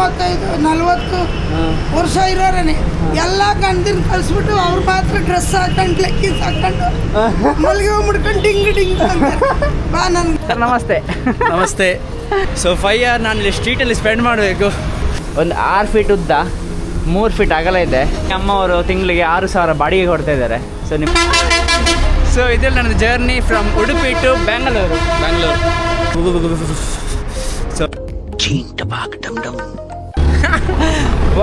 ಮೂವತ್ತೈದು ನಲ್ವತ್ತು ವರ್ಷ ಇರೋರೇನೆ. ಎಲ್ಲ ಗಂಡಿನ ಕಳಿಸ್ಬಿಟ್ಟು ಅವ್ರ ಮಾತ್ರ ಡ್ರೆಸ್ ಹಾಕೊಂಡು ಲೆಗ್ಗಿನ್ಸ್ ಹಾಕೊಂಡು ಮಲ್ಗೆ ಮುಡ್ಕೊಂಡು ಡಿಂಗ್ ಡಿಂಗ್. ಬಾ ನನ್ ಸರ್ ನಮಸ್ತೆ. ನಮಸ್ತೆ. ಸೊ ಫೈವ್ ಆರ್ ನಾನು ಇಲ್ಲಿ ಸ್ಟ್ರೀಟಲ್ಲಿ ಸ್ಪೆಂಡ್ ಮಾಡಬೇಕು. ಒಂದು ಆರು ಫೀಟ್ ಉದ್ದ ಮೂರು ಫೀಟ್ ಅಗಲ ಇದೆ. ಅಮ್ಮವರು ತಿಂಗಳಿಗೆ ಆರು ಸಾವಿರ ಬಾಡಿಗೆ ಕೊಡ್ತಾ ಇದ್ದಾರೆ ಸೊ ನಿಮ್ಮ ಸೊ ಇದ್ರಲ್ಲಿ ನನ್ನ journey from Udupi to Bangalore Bengaluru so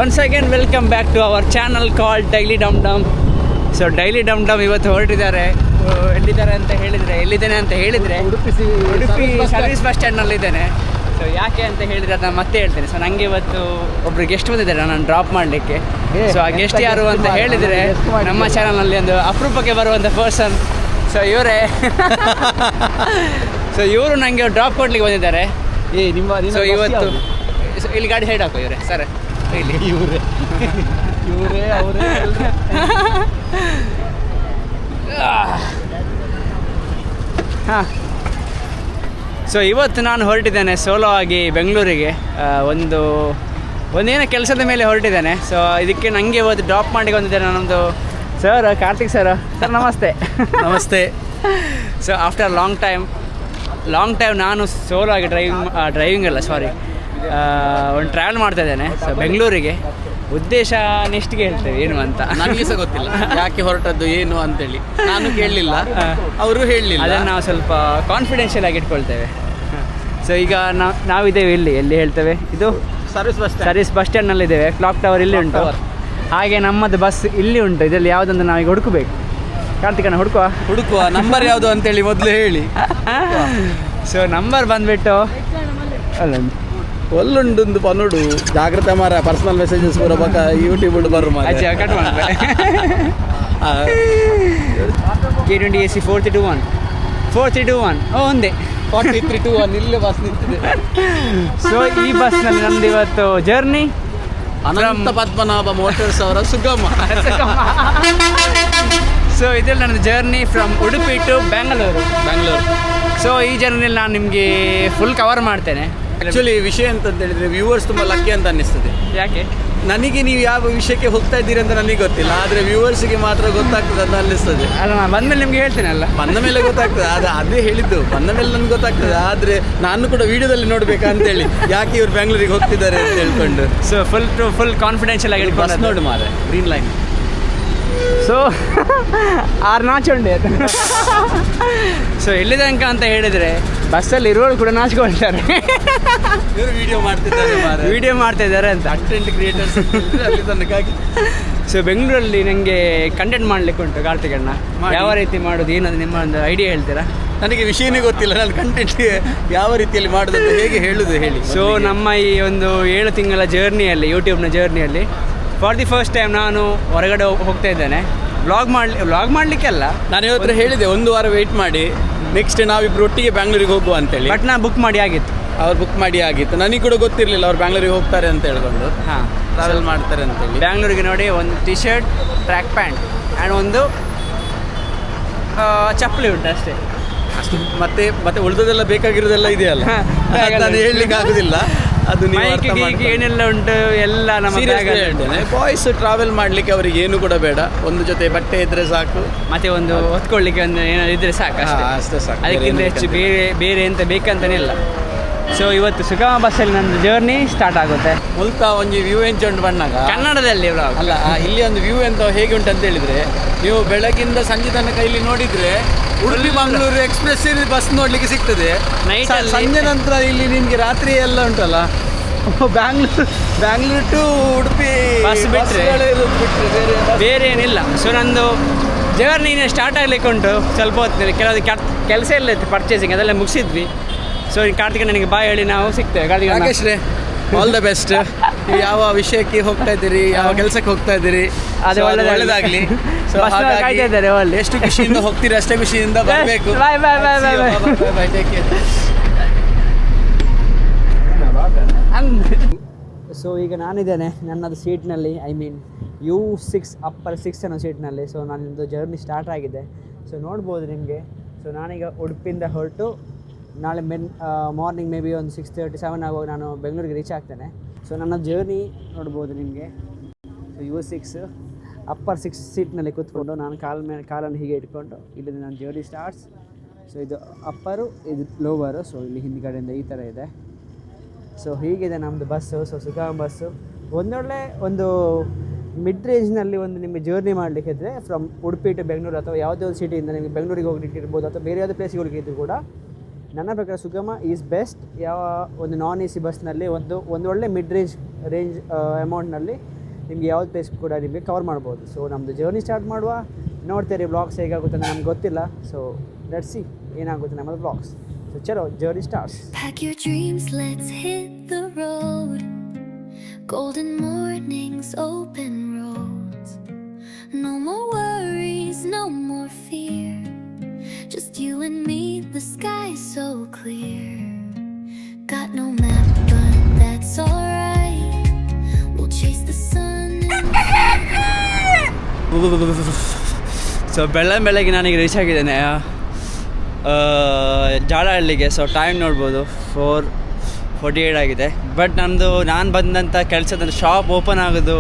once again welcome back to our channel call daily dum dum so daily dum ಡಮ್ ಇವತ್ತು ಹೊರಟಿದ್ದಾರೆ. ಎಲ್ಲಿದ್ದಾರೆ ಅಂತ ಹೇಳಿದರೆ ಎಲ್ಲಿದ್ದೇನೆ ಅಂತ ಹೇಳಿದರೆ ಉಡುಪಿ ಉಡುಪಿ ಸರ್ವಿಸ್ ಬಸ್ ಸ್ಟ್ಯಾಂಡ್ನಲ್ಲಿದ್ದೇನೆ ಸೊ ಯಾಕೆ ಅಂತ ಹೇಳಿದರೆ ಅದನ್ನ ಮತ್ತೆ ಹೇಳ್ತೇನೆ. ಸೊ ನನಗೆ ಇವತ್ತು ಒಬ್ರು ಗೆಸ್ಟ್ ಬಂದಿದ್ದಾರೆ. ನಾನು ಡ್ರಾಪ್ ಮಾಡಲಿಕ್ಕೆ. ಸೊ ಆ ಗೆಸ್ಟ್ ಯಾರು ಅಂತ ಹೇಳಿದರೆ ನಮ್ಮ ಚಾನಲ್ನಲ್ಲಿ ಒಂದು ಅಪರೂಪಕ್ಕೆ ಬರುವಂಥ ಪರ್ಸನ್ ಸೊ ಇವರೇ. ಸೊ ಇವರು ನನಗೆ ಡ್ರಾಪ್ ಕೊಡ್ಲಿಕ್ಕೆ ಬಂದಿದ್ದಾರೆ. ಏ ನಿಮ್ಮ ಸೊ ಇವತ್ತು ಸೊ ಇಲ್ಲಿ ಗಾಡಿ ಸೈಡ್ ಹಾಕೋ ಇವರೇ ಸರ್. ಇಲ್ಲಿ. ಇವರೇ. ಇವರೇ ಅವರೇ. ಹಾಂ. ಸೊ ಇವತ್ತು ನಾನು ಹೊರಟಿದ್ದೇನೆ ಸೋಲೋ ಆಗಿ ಬೆಂಗಳೂರಿಗೆ. ಒಂದು ಒಂದೇನೋ ಕೆಲಸದ ಮೇಲೆ ಹೊರಟಿದ್ದೇನೆ. ಸೊ ಇದಕ್ಕೆ ನನಗೆ ಇವತ್ತು ಡ್ರಾಪ್ ಮಾಡಿ ಬಂದಿದ್ದೇನೆ ನಮ್ಮದು ಸರ್ ಕಾರ್ತಿಕ್ ಸರ್ ಸರ್ ನಮಸ್ತೆ. ನಮಸ್ತೆ. So after long time long time ನಾನು ಸೋಲೋ ಆಗಿ ಡ್ರೈವಿಂಗ್ ಡ್ರೈವಿಂಗ್ ಅಲ್ಲ ಸಾರಿ ಒಂದು ಟ್ರಾವೆಲ್ ಮಾಡ್ತಾ ಇದ್ದೇನೆ ಸೊ ಬೆಂಗಳೂರಿಗೆ ಉದ್ದೇಶ ನೆಕ್ಸ್ಟ್ಗೆ ಹೇಳ್ತೇವೆ ಏನು ಅಂತ. ನನಗೆ ಸಹ ಗೊತ್ತಿಲ್ಲ ಯಾಕೆ ಹೊರಟದ್ದು ಏನು ಅಂತೇಳಿ. ನಾನು ಕೇಳಲಿಲ್ಲ ಅವರು ಹೇಳಲಿಲ್ಲ ಅದನ್ನು ನಾವು ಸ್ವಲ್ಪ ಕಾನ್ಫಿಡೆನ್ಷಿಯಲ್ ಆಗಿ ಇಟ್ಕೊಳ್ತೇವೆ. ಸೊ ಈಗ ನಾವು ನಾವಿದ್ದೇವೆ ಇಲ್ಲಿ ಎಲ್ಲಿ ಹೇಳ್ತೇವೆ? ಇದು ಸರ್ವಿಸ್ ಬಸ್ ಸರ್ವಿಸ್ ಬಸ್ ಸ್ಟ್ಯಾಂಡ್ನಲ್ಲಿದ್ದೇವೆ ಕ್ಲಾಕ್ ಟವರ್ ಇಲ್ಲಿ ಉಂಟು. ಹಾಗೆ ನಮ್ಮದು ಬಸ್ ಇಲ್ಲಿ ಉಂಟು. ಇದರಲ್ಲಿ ಯಾವುದೊಂದು ನಾವೀಗ ಹುಡುಕಬೇಕು. ಕಾರ್ತಿಕನ ಹುಡುಕುವ. ಹುಡುಕುವ. ನಂಬರ್ ಯಾವುದು ಅಂತೇಳಿ ಮೊದಲು ಹೇಳಿ. ಸೊ ನಂಬರ್ ಬಂದ್ಬಿಟ್ಟು ಅಲ್ಲ ಒಲ್ಲುಂಡು ಪನ್ನುಡು ಜಾಗ್ರತೆ ಮಾರ ಪರ್ಸನಲ್ ಮೆಸೇಜಸ್ ಬರಬೇಕ ಯೂಟ್ಯೂಬ್ ಬರು ಕಟ್ ಮಾಡ್ತಾರೆ K twenty A C four three two one four three two one O ಒಂದೇ. ಫಾರ್ಟಿ ತ್ರೀ ಟು ಒನ್ ಇಲ್ಲೇ ಬಸ್ ನಿಂತಿದೆ. ಸೊ ಈ ಬಸ್ನಲ್ಲಿ ನಮ್ದು ಇವತ್ತು ಜರ್ನಿ ಅನಂತ ಪದ್ಮನಾಭ ಮೋಟರ್ಸ್ ಅವರ ಸುಗಮ. ಸೊ ಇದೆಲ್ಲ ನನ್ನ journey from Udupi to Bangalore Bangalore so ಈ ಜರ್ನಿಯಲ್ಲಿ ನಾನು ನಿಮಗೆ ಫುಲ್ ಕವರ್ ಮಾಡ್ತೇನೆ. ಆ್ಯಕ್ಚುಲಿ ವಿಷಯ ಅಂತ ಹೇಳಿದ್ರೆ ವ್ಯೂವರ್ಸ್ ತುಂಬ ಲಕ್ಕಿ ಅಂತ ಅನ್ನಿಸ್ತದೆ. ಯಾಕೆ? ನನಗೆ ನೀವು ಯಾವ ವಿಷಯಕ್ಕೆ ಹೋಗ್ತಾ ಇದ್ದೀರಿ ಅಂತ ನನಗೆ ಗೊತ್ತಿಲ್ಲ ಆದರೆ ವ್ಯೂವರ್ಸ್ಗೆ ಮಾತ್ರ ಗೊತ್ತಾಗ್ತದೆ ಅಂತ ಅನ್ನಿಸ್ತದೆ. ಅಲ್ಲ ನಾನು ಬಂದಮೇಲೆ ನಿಮಗೆ ಹೇಳ್ತೇನಲ್ಲ ಬಂದ ಮೇಲೆ ಗೊತ್ತಾಗ್ತದೆ ಅದು ಅದೇ ಹೇಳಿದ್ದು ಬಂದ ಮೇಲೆ ನನಗೆ ಗೊತ್ತಾಗ್ತದೆ ಆದರೆ ನಾನು ಕೂಡ ವಿಡಿಯೋದಲ್ಲಿ ನೋಡ್ಬೇಕಾ ಅಂತೇಳಿ ಯಾಕೆ ಇವ್ರು ಬ್ಯಾಂಗ್ಳೂರಿಗೆ ಹೋಗ್ತಿದ್ದಾರೆ ಅಂತ ಹೇಳ್ಕೊಂಡು. So full to full confidential ಆಗಿ ಬಸ್ ನೋಡು ಮಾರೆ ಗ್ರೀನ್ ಲೈನ್ ಸೊ ಆರು ನಾಚುಂಡೆ ಸೊ ಎಲ್ಲಿ ಅಂಕ ಅಂತ ಹೇಳಿದರೆ ಬಸ್ಸಲ್ಲಿ ಇರೋರು ಕೂಡ ನಾಚಿಕೊಳ್ತಾರೆ. ಇವರು ವಿಡಿಯೋ ಮಾಡ್ತಿದ್ದಾರೆ ವಿಡಿಯೋ ಮಾಡ್ತಾ ಇದ್ದಾರೆ ಅಂತ. ಅಟೆಂಟ್ ಕ್ರಿಯೇಟರ್ಸ್ ಅಲ್ಲಿ ತನಕ ಸೊ ಬೆಂಗಳೂರಲ್ಲಿ ನನಗೆ ಕಂಟೆಂಟ್ ಮಾಡ್ಲಿಕ್ಕೆ ಉಂಟು ಕಾರ್ತಿಕ್. ಯಾವ ರೀತಿ ಮಾಡೋದು ಏನದು ನಿಮ್ಮ ಒಂದು ಐಡಿಯಾ ಹೇಳ್ತೀರಾ? ನನಗೆ ವಿಷಯನೇ ಗೊತ್ತಿಲ್ಲ ನಾನು ಕಂಟೆಂಟ್ ಯಾವ ರೀತಿಯಲ್ಲಿ ಮಾಡೋದು ಅಂತ ಹೇಗೆ ಹೇಳುದು ಹೇಳಿ. ಸೊ ನಮ್ಮ ಈ ಒಂದು ಏಳು ತಿಂಗಳ ಜರ್ನಿಯಲ್ಲಿ ಯೂಟ್ಯೂಬ್ನ ಜರ್ನಿಯಲ್ಲಿ ಫಾರ್ ದಿ ಫಸ್ಟ್ ಟೈಮ್ ನಾನು ಹೊರಗಡೆ ಹೋಗ್- ಹೋಗ್ತಾ ಇದ್ದೇನೆ. ವ್ಲಾಗ್ ಮಾಡ್ಲಿ ವ್ಲಾಗ್ ಮಾಡಲಿಕ್ಕೆಲ್ಲ. ನಾನು ಇವತ್ತು ಹೇಳಿದೆ ಒಂದು ವಾರ ವೆಯ್ಟ್ ಮಾಡಿ. ನೆಕ್ಸ್ಟ್ ನಾವಿಬ್ರು ಒಟ್ಟಿಗೆ ಬ್ಯಾಂಗ್ಳೂರಿಗೆ ಹೋಗುವ ಅಂತೇಳಿ ಬಟ್ ನಾನು ಬುಕ್ ಮಾಡಿ ಆಗಿತ್ತು. ಅವ್ರು ಬುಕ್ ಮಾಡಿ ಆಗಿತ್ತು. ನನಗೆ ಕೂಡ ಗೊತ್ತಿರಲಿಲ್ಲ ಅವ್ರು ಬ್ಯಾಂಗ್ಳೂರಿಗೆ ಹೋಗ್ತಾರೆ ಅಂತ ಹೇಳ್ಕೊಂಡು. ಹಾಂ. ಟ್ರಾವೆಲ್ ಮಾಡ್ತಾರೆ ಅಂತೇಳಿ ಬ್ಯಾಂಗ್ಳೂರಿಗೆ ನೋಡಿ ಒಂದು T shirt track pant and ಒಂದು ಚಪ್ಪಲಿ ಉಂಟು ಅಷ್ಟೇ. ಅಷ್ಟು ಮತ್ತೆ ಮತ್ತೆ ಉಳಿದದೆಲ್ಲ ಬೇಕಾಗಿರೋದೆಲ್ಲ ಇದೆಯಲ್ಲ? ನಾನು. ಹೇಳಲಿಕ್ಕೆ ಆಗುದಿಲ್ಲ. ಅದು ನೀವು ಏನೆಲ್ಲ ಉಂಟು ಎಲ್ಲ ನಮ್ಮ ಹೇಳ್ತೇನೆ ಬಾಯ್ಸ್ ಟ್ರಾವೆಲ್ ಮಾಡ್ಲಿಕ್ಕೆ ಅವರಿಗೆ ಏನು ಕೂಡ ಬೇಡ. ಒಂದು ಜೊತೆ ಬಟ್ಟೆ ಇದ್ರೆ ಸಾಕು. ಮತ್ತೆ ಒಂದು ಹೊತ್ಕೊಳ್ಳಿಕ್ಕೆ ಒಂದು ಏನಾದ್ರು ಇದ್ರೆ ಸಾಕು ಅಷ್ಟೇ. ಸಾಕು. ಅದಕ್ಕಿಂತ ಹೆಚ್ಚು ಬೇರೆ ಬೇರೆ ಎಂತ ಬೇಕಂತನೇ ಇಲ್ಲ. ಸೊ ಇವತ್ತು ಸುಗಮ ಬಸ್ಸಲ್ಲಿ ನಂದು ಜರ್ನಿ ಸ್ಟಾರ್ಟ್ ಆಗುತ್ತೆ. ಮುಲ್ತ ಒಂದು ವ್ಯೂ ಎಂಚೊಂಡು ಬಣ್ಣಾಗ. ಕನ್ನಡದಲ್ಲಿ. ಅಲ್ಲ ಇಲ್ಲಿ ಒಂದು ವ್ಯೂ ಎಂತ ಹೇಗೆ ಉಂಟು ಅಂತ ಹೇಳಿದ್ರೆ ನೀವು ಬೆಳಗಿಂದ ಸಂಜೆ ತನಕ ಇಲ್ಲಿ ನೋಡಿದ್ರೆ ಉಡುಪಿ ಮಂಗಳೂರು ಎಕ್ಸ್ಪ್ರೆಸ್ ಬಸ್ ನೋಡ್ಲಿಕ್ಕೆ ಸಿಗ್ತದೆ. Night ಸ- ಅಲ್ಲಿ- ಸಂಜೆ ನಂತರ ಇಲ್ಲಿ ನಿಮ್ಗೆ ರಾತ್ರಿ ಎಲ್ಲ ಉಂಟಲ್ಲ? ಬ್ಯಾಂಗ್ಳೂರ್ ಬ್ಯಾಂಗ್ಳೂರ್ ಟು ಉಡುಪಿ ಬಸ್ ಬಿಟ್ರೆ? ಬಸ್ಗಳೇ ಇರೋದು ಬಿಟ್ರೆ ಬೇರೆ ಏನಿಲ್ಲ. ಸೊ ನಂದು ಜರ್ನಿ ಸ್ಟಾರ್ಟ್ ಆಗ್ಲಿಕ್ಕೆ ಉಂಟು. ಸ್ವಲ್ಪ ಹೊತ್ತಿನಲ್ಲಿ ಕೆಲವು ಕೆಲಸ ಎಲ್ಲ ಇತ್ತು ಪರ್ಚೇಸಿಂಗ್ ಅದೆಲ್ಲ ಮುಗಿಸಿದ್ವಿ. ಸೊ ಕಾರ್ತಿಕ ನನಗೆ ಬಾಯ್ ಹೇಳಿ ನಾವು ಸಿಗ್ತೇವೆ. ಕಾರ್ತಿಕ ರಾಕೇಶ್ ರೇ ಆಲ್ ದ ಬೆಸ್ಟ್ ನೀವು ಯಾವ ವಿಷಯಕ್ಕೆ ಹೋಗ್ತಾ ಇದ್ದೀರಿ? ಯಾವ ಕೆಲಸಕ್ಕೆ ಹೋಗ್ತಾ ಇದ್ದೀರಿ? ಅದು ಒಳ್ಳೆದಾಗ್ಲಿ. ಒಳ್ಳೆದಾಗ್ಲಿ. ಸೊ ಬಸ್ ನವ್ರು ಕಾಯ್ತಾ ಇದ್ದಾರೆ ಒಳ್ಳೆ. ಎಷ್ಟು ಖುಷಿಯಿಂದ ಹೋಗ್ತೀರಿ ಅಷ್ಟೇ ಖುಷಿಯಿಂದ ಬರಬೇಕು. Bye, bye, bye, bye, bye. So ಈಗ ನಾನಿದ್ದೇನೆ ನನ್ನದು ಸೀಟ್ನಲ್ಲಿ I mean U six upper six ಅನ್ನೋ ಸೀಟ್ನಲ್ಲಿ. ಸೊ ನನ್ನದು ಜರ್ನಿ ಸ್ಟಾರ್ಟ್ ಆಗಿದೆ. ಸೊ ನೋಡ್ಬೋದು ನಿಮಗೆ. ಸೊ ನಾನೀಗ ಉಡುಪಿಯಿಂದ ಹೊರಟು ನಾಳೆ ಮೆನ್ ಮಾರ್ನಿಂಗ್ ಮೇ ಬಿ ಒಂದು ಸಿಕ್ಸ್ ತರ್ಟಿ ಸೆವೆನ್ ಆಗುವಾಗ ನಾನು ಬೆಂಗಳೂರಿಗೆ ರೀಚ್ ಆಗ್ತೇನೆ. ಸೊ ನನ್ನ ಜರ್ನಿ ನೋಡ್ಬೋದು ನಿಮಗೆ. So U six upper six ಸೀಟ್ನಲ್ಲಿ ಕೂತ್ಕೊಂಡು ನಾನು ಕಾಲ ಮೇಲೆ ಕಾಲನ್ನು ಹೀಗೆ ಇಟ್ಕೊಂಡು ಇಲ್ಲಿಂದ ನನ್ನ ಜರ್ನಿ ಸ್ಟಾರ್ಟ್ಸ್ ಸೊ ಇದು ಅಪ್ಪರು ಇದು ಲೋವರು ಸೊ ಇಲ್ಲಿ ಹಿಂದ್ಗಡೆಯಿಂದ ಈ ಥರ ಇದೆ. ಸೊ ಹೀಗಿದೆ ನಮ್ಮದು ಬಸ್ಸು ಸೊ ಸುಗಮ ಬಸ್ಸು ಒಂದೊಳ್ಳೆ ಒಂದು ಮಿಡ್ ರೇಂಜ್ನಲ್ಲಿ ಒಂದು ನಿಮಗೆ ಜರ್ನಿ ಮಾಡಲಿಕ್ಕಿದ್ರೆ ಫ್ರಮ್ ಉಡುಪಿ ಟು ಬೆಂಗಳೂರು ಅಥವಾ ಯಾವುದೇ ಒಂದು ಸಿಟಿಯಿಂದ ನಿಮಗೆ ಬೆಂಗಳೂರಿಗೆ ಹೋಗ್ಲಿಕ್ಕೆ ಇರ್ಬೋದು ಅಥವಾ ಬೇರೆ ಯಾವುದೇ ಪ್ಲೇಸಿಗೆ ಹೋಗ್ಲಿಕ್ಕೆ ಇದ್ದರೂ ಕೂಡ ನನ್ನ ಪ್ರಕಾರ ಸುಗಮ ಈಸ್ ಬೆಸ್ಟ್ ಯಾವ ಒಂದು ನಾನ್ ಎ ಸಿ ಬಸ್ನಲ್ಲಿ ಒಂದು ಒಂದು ಒಳ್ಳೆ ಮಿಡ್ ರೇಂಜ್ ರೇಂಜ್ ಅಮೌಂಟ್ನಲ್ಲಿ ನಿಮಗೆ ಯಾವ್ದು ಪ್ಲೇಸ್ ಕೂಡ ನಿಮಗೆ ಕವರ್ ಮಾಡ್ಬೋದು. ಸೊ ನಮ್ಮದು ಜರ್ನಿ ಸ್ಟಾರ್ಟ್ ಮಾಡುವ. ನೋಡ್ತೀರಿ ಬ್ಲಾಗ್ಸ್ ಹೇಗಾಗುತ್ತೆ ಅಂತ ನಮ್ಗೆ ಗೊತ್ತಿಲ್ಲ. ಸೊ ನಡೆಸಿ ಸಿ ಏನಾಗುತ್ತೆ ನಮ್ಮದು ಬ್ಲಾಗ್ಸ್ ಸೊ ಚಲೋ journey starts Pack your dreams, let's hit the road. Golden mornings, open so ಬೆಳ್ಳ ಬೆಳಗ್ಗೆ ನನಗೆ ರೀಚ್ ಆಗಿದ್ದೇನೆ. ಜಾಲಹಳ್ಳಿಗೆ. ಸೊ ಟೈಮ್ ನೋಡ್ಬೋದು. ಫೋರ್ ಫೋರ್ಟಿ ಏಯ್ಟ್ ಆಗಿದೆ. ಬಟ್ ನಮ್ಮದು ನಾನು ಬಂದಂಥ ಕೆಲಸದ ಶಾಪ್ ಓಪನ್ ಆಗೋದು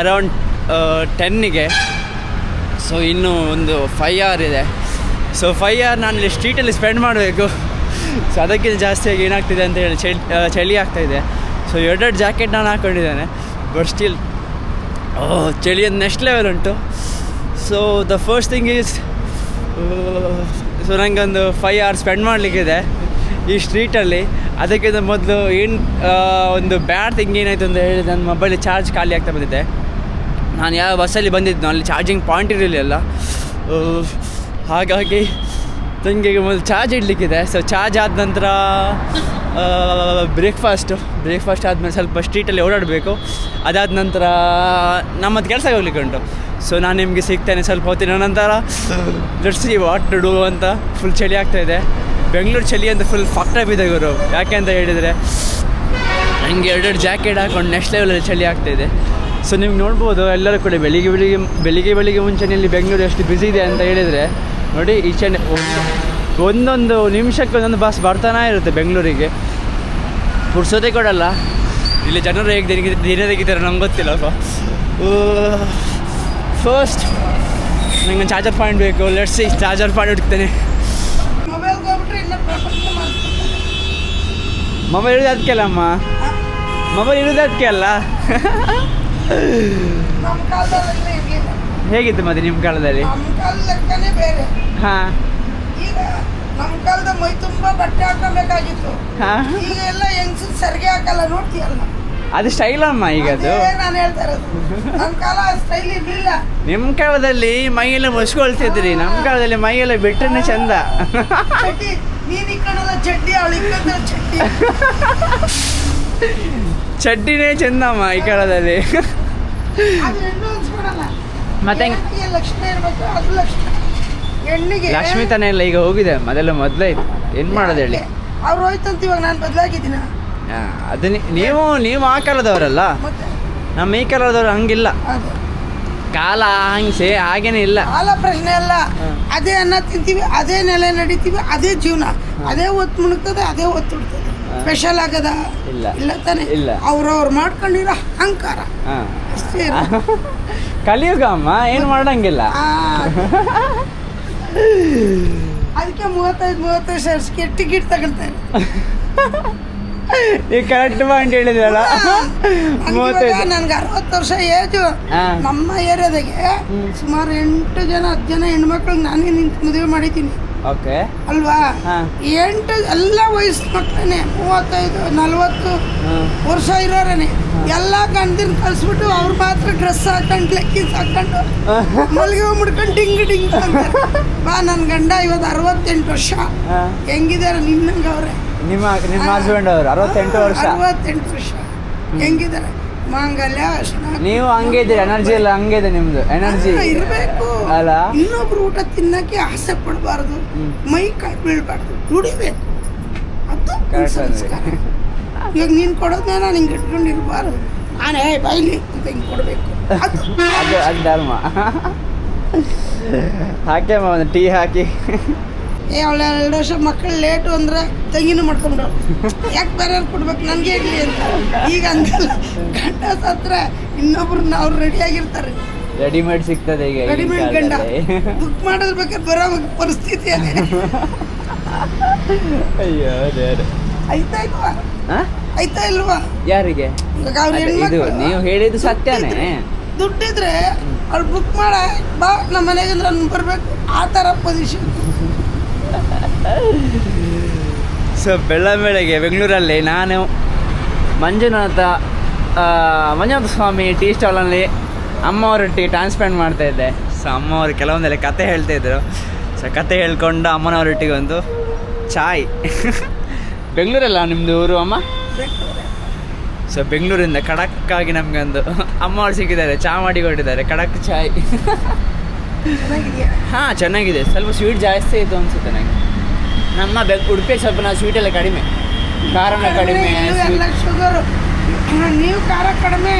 ಅರೌಂಡ್ ಟೆನ್ನಿಗೆ ಸೊ ಇನ್ನೂ ಒಂದು ಫೈ ಅವರ್ ಇದೆ. ಸೊ ಫೈ ಅವರ್ ನಾನು ಇಲ್ಲಿ ಸ್ಟ್ರೀಟಲ್ಲಿ ಸ್ಪೆಂಡ್ ಮಾಡಬೇಕು. ಸೊ ಅದಕ್ಕಿಂತ ಜಾಸ್ತಿಯಾಗಿ ಏನಾಗ್ತಿದೆ ಅಂತ ಹೇಳಿ, ಚಳಿ ಚಳಿ ಆಗ್ತಾಯಿದೆ ಸೊ ಎರಡೆರಡು ಜಾಕೆಟ್ ನಾನು ಹಾಕ್ಕೊಂಡಿದ್ದೇನೆ ಬಟ್ ಸ್ಟಿಲ್ ಚಳಿ ಅದು ನೆಕ್ಸ್ಟ್ ಲೆವೆಲ್ ಉಂಟು. So the first thing is so ನನಗೊಂದು ಫೈವ್ ಅವರ್ಸ್ ಸ್ಪೆಂಡ್ ಮಾಡಲಿಕ್ಕಿದೆ ಈ ಸ್ಟ್ರೀಟಲ್ಲಿ ಅದಕ್ಕಿಂತ ಮೊದಲು ಏನು ಒಂದು ಬ್ಯಾಡ್ ಥಿಂಗ್ ಏನಾಯಿತು ಅಂತ ಹೇಳಿ ನನ್ನ ಮೊಬೈಲ್ ಚಾರ್ಜ್ ಖಾಲಿ ಆಗ್ತಾ ಬಂದಿದೆ. ನಾನು ಯಾವ ಬಸ್ಸಲ್ಲಿ ಬಂದಿದ್ನೋ ಅಲ್ಲಿ ಚಾರ್ಜಿಂಗ್ ಪಾಯಿಂಟ್ ಇರಲಿಲ್ಲ. ಹಾಗಾಗಿ ನನಗೆ ಮೊದಲು ಚಾರ್ಜ್ ಇಡಲಿಕ್ಕಿದೆ. ಸೊ ಚಾರ್ಜ್ ಆದ ನಂತರ ಬ್ರೇಕ್ಫಾಸ್ಟು ಬ್ರೇಕ್ಫಾಸ್ಟ್ ಆದಮೇಲೆ ಸ್ವಲ್ಪ ಸ್ಟ್ರೀಟಲ್ಲಿ ಓಡಾಡಬೇಕು. ಅದಾದ ನಂತರ ನಮ್ಮದು ಕೆಲಸ ಹೋಗ್ಲಿಕ್ಕೆ ಉಂಟು. ಸೊ ನಾನು ನಿಮಗೆ ಸಿಗ್ತೇನೆ ಸ್ವಲ್ಪ ಹೊತ್ತಿನ ನಂತರ. ಸಿ ವಾಟ್ ಟು ಡೂ ಅಂತ ಫುಲ್ ಚಳಿ ಆಗ್ತಾಯಿದೆ ಬೆಂಗಳೂರು ಚಳಿ ಅಂತ ಫುಲ್ ಫಕ್ಟ ಬಿದ್ದೆ ಗುರು. ಯಾಕೆ ಅಂತ ಹೇಳಿದರೆ ನನಗೆ ಎರಡೆರಡು ಜಾಕೆಟ್ ಹಾಕೊಂಡು ನೆಕ್ಸ್ಟ್ ಲೆವೆಲಲ್ಲಿ ಚಳಿ ಆಗ್ತಾಯಿದೆ ಸೊ ನಿಮ್ಗೆ ನೋಡ್ಬೋದು, ಎಲ್ಲರೂ ಕೂಡ ಬೆಳಿಗ್ಗೆ ಬೆಳಿಗ್ಗೆ ಬೆಳಿಗ್ಗೆ ಬೆಳಿಗ್ಗೆ ಮುಂಚೆನೇ ಇಲ್ಲಿ ಬೆಂಗಳೂರು ಎಷ್ಟು ಬ್ಯುಸಿ ಇದೆ ಅಂತ ಹೇಳಿದರೆ, ನೋಡಿ ಈಚೆ ಒಂದೊಂದು ನಿಮಿಷಕ್ಕೆ ಒಂದೊಂದು ಬಸ್ ಬರ್ತಾನೆ ಇರುತ್ತೆ ಬೆಂಗಳೂರಿಗೆ. ಪುರ್ಸೋದೇ ಕೊಡಲ್ಲ. ಇಲ್ಲಿ ಜನರು ಹೇಗೆ ದಿನ ದಿನ ತೆಗಿತಾರೆ ನಂಗೆ ಗೊತ್ತಿಲ್ಲಪ್ಪ ಫಸ್ಟ್ ನಂಗೆ ಚಾರ್ಜರ್ ಪಾಯಿಂಟ್ ಬೇಕು. ಸಿ ಚಾರ್ಜರ್ ಪಾಯಿಂಟ್ ಹುಡುಕ್ತೇನೆ. ಮೊಬೈಲ್ ಇರೋದು ಅದಕ್ಕೆ ಅಲ್ಲಮ್ಮ ಮೊಬೈಲ್ ಇರೋದು ಅದಕ್ಕೆ ಅಲ್ಲ? ಹೇಗಿತ್ತು ಮತ್ತೆ ನಿಮ್ಮ ಕಾಲದಲ್ಲಿ? ಹಾಂ. ಈಗ ನಮ್ಮ ಕಾಲದ ಮೈ ತುಂಬಾ ಬಟ್ಟೆ ಹಾಕಬೇಕಾಗಿತ್ತು ಈಗ ಎಲ್ಲ ಹೆಂಗ್ಸು ಸರಿಗೆ ಹಾಕಲ್ಲ ನೋಡ್ತೀಯಲ್ಲ ಅದು ಸ್ಟೈಲ್ ಅಮ್ಮ ಈಗ ಅದು. ನಾನು ಹೇಳ್ತಾ ಇರೋದು. ನಮ್ಮ ಕಾಲ ಸ್ಟೈಲ್ ಇರಲಿಲ್ಲ. ನಿಮ್ಮ ಕಾಲದಲ್ಲಿ ಮೈಯೆಲ್ಲ ಮುಸ್ಕೊಳ್ತಿದ್ರಿ ನಮ್ಮ ಕಾಲದಲ್ಲಿ ಮೈಯೆಲ್ಲ ಬಿಟ್ಟರೆ ಚಂದ. ಚಡ್ಡಿ ನೀನ್ ಇಕ್ಕಣಲ್ಲ ಚಡ್ಡಿ ಅವಳು ಇಕ್ಕಂದ್ರೆ ಚಡ್ಡಿ. ಚಡ್ಡಿನೇ ಚಂದಮ್ಮ ಈ ಕಾಲದಲ್ಲಿ. ಅದು ಹೆಣ್ಣು ಅನ್ಸ್ಕೊಳಲ್ಲ ಮತ್ತೆ ಲಕ್ಷ್ಮಿ ಲಕ್ಷಣ ಇರ್ಬೇಕು ಅದು ಲಕ್ಷಣ ಹೆಣ್ಣಿಗೆ ಲಕ್ಷ್ಮಿ ತಾನೇ ಎಲ್ಲ ಈಗ ಹೋಗಿದೆ ಮೊದಲು ಮೊದಲೇ ಇತ್ತು. ಏನು ಮಾಡೋದು ಹೇಳಿ? ಅವ್ರು ಹೋಯ್ತಂತ ಇವಾಗ ನಾನು ಬದಲಾಗಿದ್ದೀನ? ಆ, ಅದು ನೀ- ನೀವು ನೀವು ಆ ಕಾಲದವರಲ್ಲ? ಮತ್ತೆ? ನಮ್ಮ ಈ ಕಾಲದವ್ರು ಹಂಗಿಲ್ಲ. ಅದು. ಕಾಲ ಹಂಗೆ ಹಾಗೇನೆ ಇಲ್ಲ. ಕಾಲ ಪ್ರಶ್ನೆ ಅಲ್ಲ. ಅದೇ ಅನ್ನ ತಿಂತೀವಿ ಅದೇ ನೆಲೆ ನಡಿತೀವಿ ಅದೇ ಜೀವನ. ಅದೇ ಒತ್ತು ಮುಣುಗ್ತದೆ ಅದೇ ಒತ್ತು ಉಡ್ತದೆ. ಸ್ಪೆಷಲ್ ಆಗದ? ಇಲ್ಲ. ಇಲ್ಲ ತಾನೆ. ಇಲ್ಲ. ಅವ್ರವ್ರು ಮಾಡ್ಕೊಂಡಿರೋ ಅಹಂಕಾರ. ಹಾಂ. ಅಷ್ಟೇ ಕಲಿಯುಗ ಅಮ್ಮ ಏನು ಮಾಡಂಗಿಲ್ಲ ಆ, ಅದಕ್ಕೆ ಮೂವತ್ತೈದು ಮೂವತ್ತೈದು ವರ್ಷಕ್ಕೆ ಟಿಕೆಟ್ ತಗೊಳ್ತಾರೆ ಈ ಕರೆಕ್ಟ್ ಪಾಯಿಂಟ್ ಹೇಳಿದ್ರಲ್ಲ. ಮೂವತ್ತೈದು. ನನ್ಗೆ ಅರವತ್ತು ವರ್ಷ ಏಜು ನಮ್ಮ ಏರಿಯಾದಾಗೆ ಸುಮಾರು ಎಂಟು ಜನ ಹತ್ತು ಜನ ಹೆಣ್ಮಕ್ಳಿಗೆ ನಾನೇ ನಿಂತು ಮದುವೆ ಮಾಡಿದ್ದೀನಿ. ಓಕೆ. ಅಲ್ವಾ. ಎಂಟು ಎಲ್ಲ ವಯಸ್ಸು ಮಕ್ಕಳೇ ಮೂವತ್ತೈದು ನಲ್ವತ್ತು ವರ್ಷ ಇರೋರೇನೆ. ಎಲ್ಲ ಗಂಡಿನ ಕಳಿಸ್ಬಿಟ್ಟು ಅವ್ರು ಮಾತ್ರ ಡ್ರೆಸ್ ಹಾಕೊಂಡು ಲೆಕ್ಕೀಸ್ ಹಾಕೊಂಡು ಮಲ್ಗೆ ಮುಡ್ಕೊಂಡು ಡಿಂಗ್ ಡಿಂಗ್ ಬಾ ನನ್ನ ಗಂಡ ಇವತ್ತು ಅರವತ್ತೆಂಟು ವರ್ಷ. ಹೆಂಗಿದ್ದಾರೆ ನಿನ್ನಂಗೆ ಅವರೇ ನಿಮ್ಮ ನಿಮ್ಮ ಹಸ್ಬೆಂಡ್ ಅವರು ಅರವತ್ತೆಂಟು ವರ್ಷ. ಅರವತ್ತೆಂಟು ವರ್ಷ. ಹೆಂಗಿದ್ದಾರೆ ಮಾಂಗಲ್ಯ ನೀವು ಹಂಗೆ ಇದ್ದೀರಿ ಎನರ್ಜಿ ಎಲ್ಲ ಹಂಗೆ ಇದೆ ನಿಮ್ದು ಎನರ್ಜಿ ಇರಬೇಕು. ಅಲ್ಲ? ಇನ್ನೊಬ್ರು ಊಟ ತಿನ್ನಕ್ಕೆ ಆಸೆ ಪಡಬಾರ್ದು. ಮೈ ಕೈ ಬೀಳ್ಬಾರ್ದು. ದುಡಿಬೇಕು. ಅದು ಇವಾಗ ನೀನು ಕೊಡೋದನ್ನ ನಾನು ಹಿಂಗೆ ಇಟ್ಕೊಂಡಿರ್ಬಾರ್ದು ನಾನು ಹೇ ಬೈಲಿ ಅಂತ ಹಿಂಗೆ ಕೊಡಬೇಕು. ಅದು. ಅದು ಧರ್ಮ. ಹಾಕಿ ಒಂದು ಟೀ ಹಾಕಿ. ಏ ಅವಳ ಎರಡು ವರ್ಷ ಮಕ್ಕಳು ಲೇಟು ಅಂದ್ರೆ ತೆಂಗಿನ ಮಾಡ್ಕೊಂಡ್ರು ಯಾಕೆ ಬೇರೆ ಕೊಡ್ಬೇಕು? ನನಗೆ ಇರಲಿ ಅಂತ. ಈಗ ಹಂಗಲ್ಲ ಗಂಡ ಸತ್ರ ಇನ್ನೊಬ್ರನ್ನ ಅವ್ರು ರೆಡಿಯಾಗಿರ್ತಾರೆ ರೆಡಿಮೇಡ್ ಸಿಗ್ತದೆ ಈಗ ರೆಡಿಮೇಡ್ ಗಂಡ. ಬುಕ್ ಮಾಡೋದ್ರ ಬೇಕಾದ್ರೆ ಬರೋ ಪರಿಸ್ಥಿತಿ ಅದೇ. ಅಯ್ಯೋ ದೇವ್ರೆ. ಆಯ್ತಾ ಇಲ್ವಾ? ಆಯ್ತಾ ಇಲ್ವಾ? ಯಾರಿಗೆ? ಇದು ನೀವು ಹೇಳಿದ್ದು ಸತ್ಯನೇ. ದುಡ್ಡಿದ್ರೆ ಅವ್ಳು ಬುಕ್ ಮಾಡ ಬಾ ನಮ್ಮ ಮನೆಗೆ ನಾನು ಬರ್ಬೇಕು. ಆ ಥರ ಪೊಸಿಷನ್ ಸೊ ಬೆಳ್ಳಂಬೆಳಗ್ಗೆ ಬೆಂಗಳೂರಲ್ಲಿ ನಾನು ಮಂಜುನಾಥ ಮಂಜುನಾಥ ಸ್ವಾಮಿ ಟೀ ಸ್ಟಾಲಲ್ಲಿ ಅಮ್ಮವರೊಟ್ಟಿಗೆ ಟೈಮ್ ಸ್ಪೆಂಡ್ ಮಾಡ್ತಾ ಇದ್ದೆ. ಸೊ ಅಮ್ಮವರು ಕೆಲವೊಂದೆಲ್ಲ ಕತೆ ಹೇಳ್ತಾ ಇದ್ರು ಸೊ ಕತೆ ಹೇಳ್ಕೊಂಡು ಅಮ್ಮನವರೊಟ್ಟಿಗೆ ಒಂದು ಚಾಯ್. ಬೆಂಗಳೂರಲ್ಲ ನಿಮ್ಮದು ಊರು ಅಮ್ಮ? ಸೊ ಬೆಂಗಳೂರಿಂದ ಖಡಕ್ಕಾಗಿ ನಮಗೊಂದು ಒಂದು ಅಮ್ಮವ್ರು ಸಿಕ್ಕಿದ್ದಾರೆ ಚಾ ಮಾಡಿ ಕೊಟ್ಟಿದ್ದಾರೆ ಖಡಕ್ ಚಾಯ್. ಹಾಂ ಚೆನ್ನಾಗಿದೆ. ಸ್ವಲ್ಪ ಸ್ವೀಟ್ ಜಾಸ್ತಿ ಇತ್ತು ಅನ್ಸುತ್ತೆ ನನಗೆ ನಮ್ಮ ಬೆ ಉಡುಪಿ ಸ್ವಲ್ಪ ನಾವು ಸ್ವೀಟೆಲ್ಲ ಕಡಿಮೆ. ಕಾರಣ ಕಡಿಮೆ ನೀವು ಖಾರ ಕಡಿಮೆ.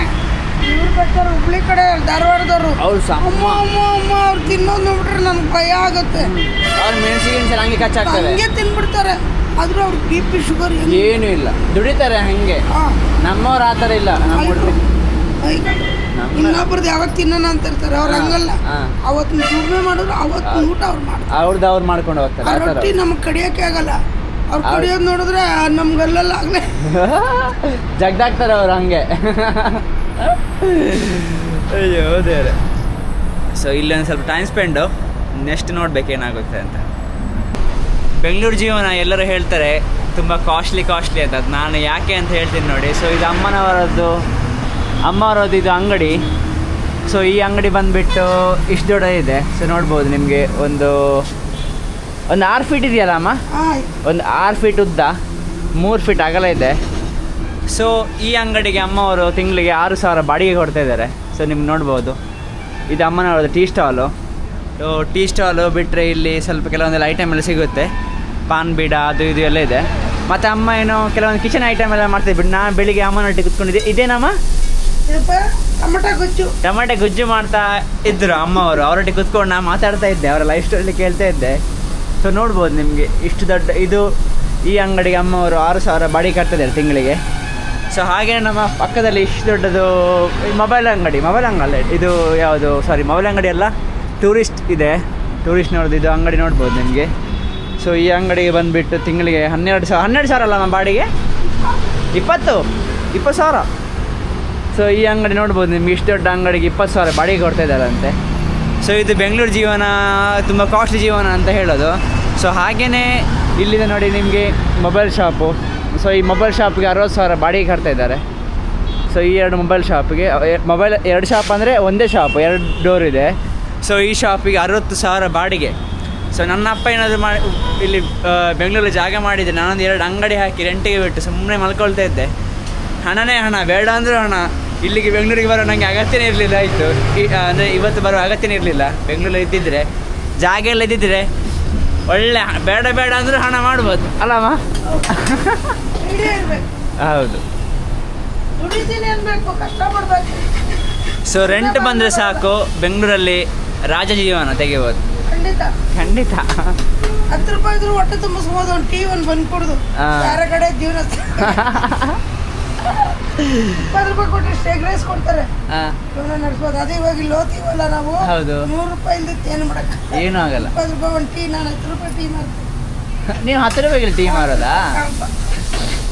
ಇವ್ರು ಬರ್ತಾರೆ ಹುಬ್ಳಿ ಕಡೆ ಧಾರವಾಡದವರು. ಅವ್ರು ಅಮ್ಮ ಅಮ್ಮ ಅಮ್ಮ ಅವ್ರು ತಿನ್ನೋದು ನೋಡ್ಬಿಟ್ರೆ ನನಗೆ ಭಯ ಆಗುತ್ತೆ. ಅವ್ರು ಮೆಣಸಿಗೆ ಹಂಗೆ ಕಚ್ಚಾಗ್ತವೆ ಹಂಗೆ ತಿನ್ಬಿಡ್ತಾರೆ. ಆದ್ರೂ ಅವ್ರಿಗೆ ಬಿ ಪಿ ಶುಗರ್ ಏನೂ ಇಲ್ಲ. ದುಡಿತಾರೆ ಹಂಗೆ. ನಮ್ಮವ್ರು ಆ ಥರ ಇಲ್ಲ. ನಮ್ಮ ಹುಡುಗರು ಇನ್ನೊಬ್ರದ್ದು ಯಾವಾಗ ತಿನ್ನೋಣ ಅಂತ ಇರ್ತಾರೆ ಅವ್ರು ಹಾ, ಹಂಗಲ್ಲ. ಅವತ್ತು ಅವತ್ತಿನ ದುಡಿಮೆ ಮಾಡಿದ್ರು ಅವತ್ತಿನ ಊಟ ಅವ್ರು ಮಾಡ್ತಾರೆ. ಅವ್ರದ್ದು ಅವ್ರು ಮಾಡ್ಕೊಂಡು ಹೋಗ್ತಾರೆ ಆ ರೊಟ್ಟಿ ನಮ್ಗೆ ಕಡಿಯೋಕೆ ಆಗಲ್ಲ. ಅವ್ರು ಅವ್ರು- ಕಡಿಯೋದು ನೋಡಿದ್ರೆ ಅಲ್ಲಲ್ಲ ಆಗ್ಲೇ. ಜಗ್ದಾಕ್ತಾರೆ ಅವ್ರು ಹಂಗೆ. ಅಯ್ಯೋ ದೇವ್ರೆ ಸೊ ಇಲ್ಲೊಂದು ಸ್ವಲ್ಪ ಟೈಮ್ ಸ್ಪೆಂಡು ನೆಕ್ಸ್ಟ್ ನೋಡ್ಬೇಕು ಏನಾಗುತ್ತೆ ಅಂತ. ಬೆಂಗಳೂರು ಜೀವನ ಎಲ್ಲರೂ ಹೇಳ್ತಾರೆ ತುಂಬ ಕಾಸ್ಟ್ಲಿ ಕಾಸ್ಟ್ಲಿ ಅಂತ. ಅದು ನಾನು ಯಾಕೆ ಅಂತ ಹೇಳ್ತೀನಿ ನೋಡಿ. ಸೊ ಇದು ಅಮ್ಮನವರದ್ದು ಅಮ್ಮವರದ್ದು ಇದು ಅಂಗಡಿ. ಸೊ ಈ ಅಂಗಡಿ ಬಂದುಬಿಟ್ಟು ಇಷ್ಟು ದೊಡ್ಡ ಇದೆ. ಸೊ ನೋಡ್ಬೋದು ನಿಮಗೆ ಒಂದು ಒಂದು ಆರು ಫೀಟ್ ಇದೆಯಲ್ಲ ಅಮ್ಮ? ಒಂದು ಆರು ಫೀಟ್ ಉದ್ದ ಮೂರು ಫೀಟ್ ಅಗಲ ಇದೆ. ಸೊ ಈ ಅಂಗಡಿಗೆ ಅಮ್ಮವರು ತಿಂಗಳಿಗೆ ಆರು ಸಾವಿರ ಬಾಡಿಗೆ ಕೊಡ್ತಾ ಇದ್ದಾರೆ. ಸೊ ನಿಮ್ಗೆ ನೋಡ್ಬೋದು. ಇದು ಅಮ್ಮನವ್ರದ್ದು ಟೀ ಸ್ಟಾಲು. ಟೀ ಸ್ಟಾಲು ಬಿಟ್ಟರೆ ಇಲ್ಲಿ ಸ್ವಲ್ಪ ಕೆಲವೊಂದೆಲ್ಲ ಐಟಮ್ ಎಲ್ಲ ಸಿಗುತ್ತೆ. ಪಾನ್ ಬೀಡ ಅದು ಇದು ಎಲ್ಲ ಇದೆ. ಮತ್ತು ಅಮ್ಮ ಏನೋ ಕೆಲವೊಂದು ಕಿಚನ್ ಐಟಮ್ ಎಲ್ಲ ಮಾಡ್ತೀವಿ ಬಿಟ್ಟು ನಾನು ಬೆಳಿಗ್ಗೆ ಅಮ್ಮನೊಟ್ಟಿಗೆ ಕುತ್ಕೊಂಡಿದ್ದೆ. ಇದೇನಮ್ಮ? ಟೊಮೆಟೊ ಗುಜ್ಜು. ಗೊಜ್ಜು ಟಮಾಟೆ ಗುಜ್ಜು ಮಾಡ್ತಾ ಇದ್ದರು ಅಮ್ಮವರು. ಅವರೊಟ್ಟಿಗೆ ಕುತ್ಕೊಂಡು ನಾನು ಮಾತಾಡ್ತಾ ಇದ್ದೆ. ಅವರ ಲೈಫ್ ಸ್ಟೈಲಿ ಕೇಳ್ತಾ ಇದ್ದೆ. ಸೊ ನೋಡ್ಬೋದು ನಿಮಗೆ. ಇಷ್ಟು ದೊಡ್ಡ ಇದು ಈ ಅಂಗಡಿಗೆ ಅಮ್ಮವರು ಆರು ಸಾವಿರ ಬಾಡಿಗೆ ಕಟ್ತಿದ್ದಾರೆ ತಿಂಗಳಿಗೆ. ಸೊ ಹಾಗೆ ನಮ್ಮ ಪಕ್ಕದಲ್ಲಿ ಇಷ್ಟು ದೊಡ್ಡದು ಮೊಬೈಲ್ ಅಂಗಡಿ ಮೊಬೈಲ್ ಅಂಗಡಿ ಇದು ಯಾವುದು ಸಾರಿ ಮೊಬೈಲ್ ಅಂಗಡಿ ಅಲ್ಲ ಟೂರಿಸ್ಟ್ ಇದೆ. ಟೂರಿಸ್ಟ್ನವ್ರದ್ದು ಇದು ಅಂಗಡಿ ನೋಡ್ಬೋದು ನಿಮಗೆ. ಸೊ ಈ ಅಂಗಡಿಗೆ ಬಂದುಬಿಟ್ಟು ತಿಂಗಳಿಗೆ ಹನ್ನೆರಡು ಸಾವಿರ ಹನ್ನೆರಡು ಸಾವಿರ ಅಲ್ಲ ನಮ್ಮ ಬಾಡಿಗೆ? ಇಪ್ಪತ್ತು ಇಪ್ಪತ್ತು ಸಾವಿರ. ಸೊ ಈ ಅಂಗಡಿ ನೋಡ್ಬೋದು ನಿಮ್ಗೆ, ಇಷ್ಟು ದೊಡ್ಡ ಅಂಗಡಿಗೆ ಇಪ್ಪತ್ತು ಸಾವಿರ ಬಾಡಿಗೆ ಕೊಡ್ತಾ ಇದ್ದಾರಂತೆ. ಸೊ ಇದು ಬೆಂಗಳೂರು ಜೀವನ, ತುಂಬ ಕಾಸ್ಟ್ಲಿ ಜೀವನ ಅಂತ ಹೇಳೋದು. ಸೊ ಹಾಗೆಯೇ ಇಲ್ಲಿದೆ ನೋಡಿ ನಿಮಗೆ ಮೊಬೈಲ್ ಶಾಪು ಸೊ ಈ ಮೊಬೈಲ್ ಶಾಪ್ಗೆ ಅರವತ್ತು ಸಾವಿರ ಬಾಡಿಗೆ ಕಟ್ತಾ ಇದ್ದಾರೆ. ಸೊ ಈ ಎರಡು ಮೊಬೈಲ್ ಶಾಪ್ಗೆ ಮೊಬೈಲ್ ಎರಡು ಶಾಪ್ ಅಂದರೆ ಒಂದೇ ಶಾಪ್ ಎರಡು ಡೋರ್ ಇದೆ. ಸೊ ಈ ಶಾಪಿಗೆ ಅರವತ್ತು ಸಾವಿರ ಬಾಡಿಗೆ. ಸೊ ನನ್ನ ಅಪ್ಪ ಏನಾದರೂ ಮಾಡಿ, ಇಲ್ಲಿ ಬೆಂಗಳೂರಲ್ಲಿ ಜಾಗ ಮಾಡಿದ್ದೆ ನಾನೊಂದು ಎರಡು ಅಂಗಡಿ ಹಾಕಿ ರೆಂಟಿಗೆ ಬಿಟ್ಟು ಸುಮ್ಮನೆ ಮಲ್ಕೊಳ್ತಾ ಇದ್ದೆ. ಹಣನೇ ಹಣ, ಬೇಡ ಅಂದರೂ ಹಣ. ಇಲ್ಲಿಗೆ ಬೆಂಗಳೂರಿಗೆ ಬರೋ ನನಗೆ ಅಗತ್ಯನೇ ಇರಲಿಲ್ಲ, ಆಯಿತು. ಅಂದರೆ ಇವತ್ತು ಬರೋ ಅಗತ್ಯನೇ ಇರಲಿಲ್ಲ. ಬೆಂಗಳೂರಲ್ಲಿ ಇದ್ದಿದ್ರೆ, ಜಾಗ ಎಲ್ಲ ಇದ್ದಿದ್ರೆ ಒಳ್ಳೆ, ಬೇಡ ಬೇಡ ಅಂದರೂ ಹಣ ಮಾಡ್ಬೋದು. ಅಲ್ಲಮ್ಮ? ಹೌದು. ಸೊ ರೆಂಟ್ ಬಂದ್ರೆ ಸಾಕು. ಬೆಂಗಳೂರಲ್ಲಿ ರಾಜ ಜೀವನ ತೆಗಿಬೋದು. ಖಂಡಿತ. ಖಂಡಿತ. ಹತ್ತು ರೂಪಾಯಿ ಇದ್ರು ಹೊಟ್ಟೆ ತುಂಬಿಸ್ಬೋದು ಒಂದು ಟೀ ಒಂದು ಬಂದು ಕೊಡುದು. ಯಾರ ಕಡೆ ಜೀವನ ಇಪ್ಪತ್ತು ರೂಪಾಯಿ ಕೊಟ್ಟರೆ ಸ್ಟೇಗ್ ರೈಸ್ ಕೊಡ್ತಾರೆ. ಜೀವನ ನಡೆಸ್ಬೋದು. ಅದೇ ಇವಾಗ ಇಲ್ಲಿ ಹೋಗ್ತೀವಲ್ಲ ನಾವು. ಹೌದು. ನೂರು ರೂಪಾಯಿ ಇಲ್ದಿತ್ತು ಏನು ಮಾಡಕ್ಕೆ? ಏನೂ ಆಗಲ್ಲ. ಇಪ್ಪತ್ತು ರೂಪಾಯಿ ಒಂದು ಟೀ ನಾನು ಹತ್ತು ರೂಪಾಯಿ ಟೀ ಮಾಡ್ತೀನಿ ನೀವು ಹತ್ತು ರೂಪಾಯಿಗೆ ಟೀ ಮಾರೋದಾ ಈಗ ನನ್ನ ಟೀ ಏನಾಗಿತ್ತು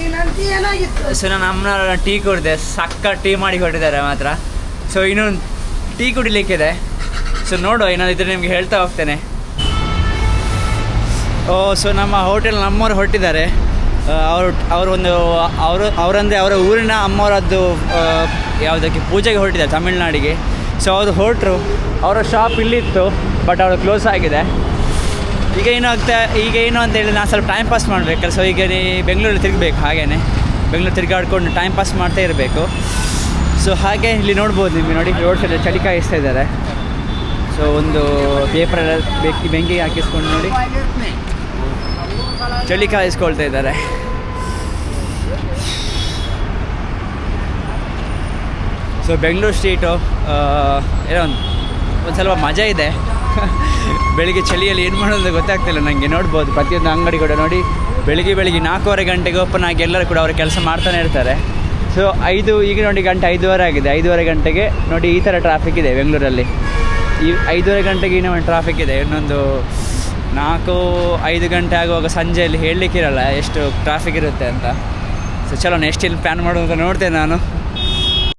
ಸೊ ನಾನು ಅಮ್ಮನವ್ರ ಟೀ ಕುಡಿದೆ. ಸಕ್ಕ ಟೀ ಮಾಡಿ ಕೊಟ್ಟಿದ್ದಾರೆ ಮಾತ್ರ. ಸೊ ಇನ್ನೊಂದು ಟೀ ಕುಡಿಲಿಕ್ಕಿದೆ. ಸೊ ನೋಡು, ಏನಾದ್ರು ಇದ್ರೆ ನಿಮ್ಗೆ ಹೇಳ್ತಾ ಹೋಗ್ತೇನೆ. ಓ ಸೊ ನಮ್ಮ ಹೋಟೆಲ್ ನಮ್ಮವ್ರು ಹೊರಟಿದ್ದಾರೆ. ಅವರು ಅವರು ಒಂದು, ಅವರು, ಅವರಂದರೆ ಅವರ ಊರಿನ ಅಮ್ಮವರದ್ದು ಯಾವುದಕ್ಕೆ, ಪೂಜೆಗೆ ಹೊರಟಿದ್ದಾರೆ, ತಮಿಳ್ನಾಡಿಗೆ. ಸೊ ಅವರು ಹೊರಟರು. ಅವರ ಶಾಪ್ ಇಲ್ಲಿತ್ತು ಬಟ್ ಅವರು ಕ್ಲೋಸ್ ಆಗಿದೆ. ಈಗ ಏನು ಆಗ್ತಾ ಈಗ ಏನು ಅಂತ ಹೇಳಿ ನಾನು ಸ್ವಲ್ಪ ಟೈಮ್ ಪಾಸ್ ಮಾಡಬೇಕಲ್ಲ ಸೊ ಈಗ ನೀ ಬೆಂಗಳೂರಲ್ಲಿ ತಿರುಗಬೇಕು ಹಾಗೇ ಬೆಂಗಳೂರು ತಿರುಗಾಡ್ಕೊಂಡು ಟೈಮ್ ಪಾಸ್ ಮಾಡ್ತಾ ಇರಬೇಕು. ಸೊ ಹಾಗೆ ಇಲ್ಲಿ ನೋಡ್ಬೋದು ನಿಮಗೆ ನೋಡಿ ರೋಡ್ ಸೈಡ್ ಚಳಿ ಕಾಯಿಸ್ತಾ ಇದ್ದಾರೆ. ಸೊ ಒಂದು ಪೇಪರೆಲ್ಲ ಬೆಂಕಿ ಬೆಂಕಿ ಹಾಕಿಸ್ಕೊಂಡು ನೋಡಿ. ಚಳಿ ಕಾಯಿಸ್ಕೊಳ್ತಾ ಇದ್ದಾರೆ. ಸೊ ಬೆಂಗಳೂರು ಸ್ಟ್ರೀಟು ಏನೋ ಒಂದು ಒಂದು ಸ್ವಲ್ಪ ಮಜಾ ಇದೆ. ಬೆಳಿಗ್ಗೆ ಚಳಿಯಲ್ಲಿ ಏನು ಮಾಡೋದು ಗೊತ್ತಾಗ್ತಿಲ್ಲ ನನಗೆ ನೋಡ್ಬೋದು. ಪ್ರತಿಯೊಂದು ಅಂಗಡಿ ಕೂಡ ನೋಡಿ, ಬೆಳಿಗ್ಗೆ ಬೆಳಿಗ್ಗೆ ನಾಲ್ಕೂವರೆ ಗಂಟೆಗೆ ಓಪನ್ ಆಗಿ ಎಲ್ಲರೂ ಕೂಡ ಅವರು ಕೆಲಸ ಮಾಡ್ತಾನೆ ಇರ್ತಾರೆ. ಸೊ ಐದು, ಈಗ ನೋಡಿ ಗಂಟೆ ಐದೂವರೆ ಆಗಿದೆ. ಐದೂವರೆ ಗಂಟೆಗೆ ನೋಡಿ ಈ ಥರ ಟ್ರಾಫಿಕ್ ಇದೆ ಬೆಂಗಳೂರಲ್ಲಿ. ಈ ಐದೂವರೆ ಗಂಟೆಗೆ ಇನ್ನೂ ಒಂದು ಟ್ರಾಫಿಕ್ ಇದೆ. ಇನ್ನೊಂದು ನಾಲ್ಕು, ಐದು ಗಂಟೆ ಆಗುವಾಗ ಸಂಜೆಯಲ್ಲಿ ಹೇಳಲಿಕ್ಕಿರಲ್ಲ ಎಷ್ಟು ಟ್ರಾಫಿಕ್ ಇರುತ್ತೆ ಅಂತ. ಸೊ ಚಲೋ ನೆಕ್ಸ್ಟ್ ಇಲ್ಲಿ ಪ್ಲ್ಯಾನ್ ಮಾಡೋದು ನೋಡ್ತೇನೆ ನಾನು.